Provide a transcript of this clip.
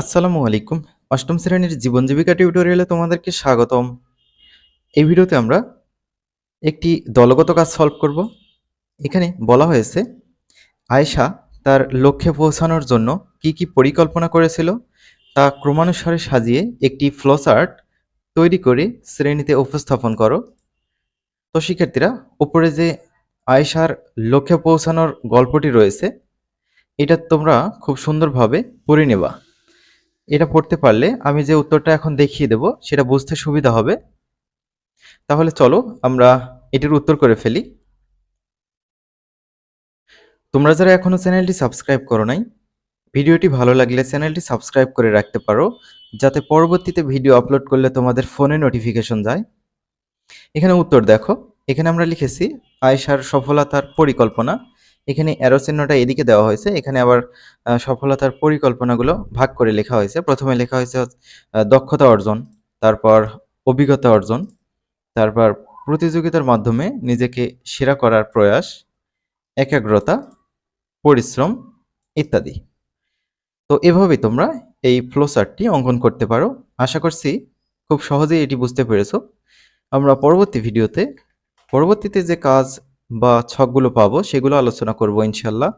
আসসালামু আলাইকুম। অষ্টম শ্রেণির জীবন জীবিকা টিউটোরিয়ালে তোমাদেরকে স্বাগতম। এই ভিডিওতে আমরা একটি দলগত কাজ সলভ করব। এখানে বলা হয়েছে, আয়েশা তার লক্ষ্যে পৌঁছানোর জন্য কি কি পরিকল্পনা করেছিল তা ক্রমানুসারে সাজিয়ে একটি ফ্লোচার্ট তৈরি করে শ্রেণীতে উপস্থাপন করো। তো শিক্ষার্থীরা, উপরে যে আয়েশার লক্ষ্যে পৌঁছানোর গল্পটি রয়েছে, এটা তোমরা খুব সুন্দরভাবে পড়ে নেবা। এটা পড়তে পারলে আমি যে উত্তরটা এখন দেখিয়ে দেব, সেটা বুঝতে সুবিধা হবে। তাহলে চলো আমরা এটির উত্তর করে ফেলি। তোমরা যারা এখনও চ্যানেলটি সাবস্ক্রাইব করো নাই, ভিডিওটি ভালো লাগলে চ্যানেলটি সাবস্ক্রাইব করে রাখতে পারো, যাতে পরবর্তীতে ভিডিও আপলোড করলে তোমাদের ফোনে নোটিফিকেশন যায়। এখানে উত্তর দেখো। এখানে আমরা লিখেছি আয়সার সফলতার পরিকল্পনা। এখানে অ্যারো চিহ্নটা এদিকে দেওয়া হয়েছে। এখানে আবার সফলতার পরিকল্পনাগুলো ভাগ করে লেখা হয়েছে। প্রথমে লেখা হয়েছে দক্ষতা অর্জন, তারপর অভিজ্ঞতা অর্জন, তারপর প্রতিযোগিতার মাধ্যমে নিজেকে সেরা করার প্রয়াস, একাগ্রতা, পরিশ্রম ইত্যাদি। তো এভাবে তোমরা এই ফ্লোচার্টটি অঙ্কন করতে পারো। আশা করছি খুব সহজেই এটি বুঝতে পেরেছ। আমরা পরবর্তী ভিডিওতে পরবর্তীতে যে কাজ বা ছকগুলো পাবো সেগুলো আলোচনা করব ইনশাল্লাহ।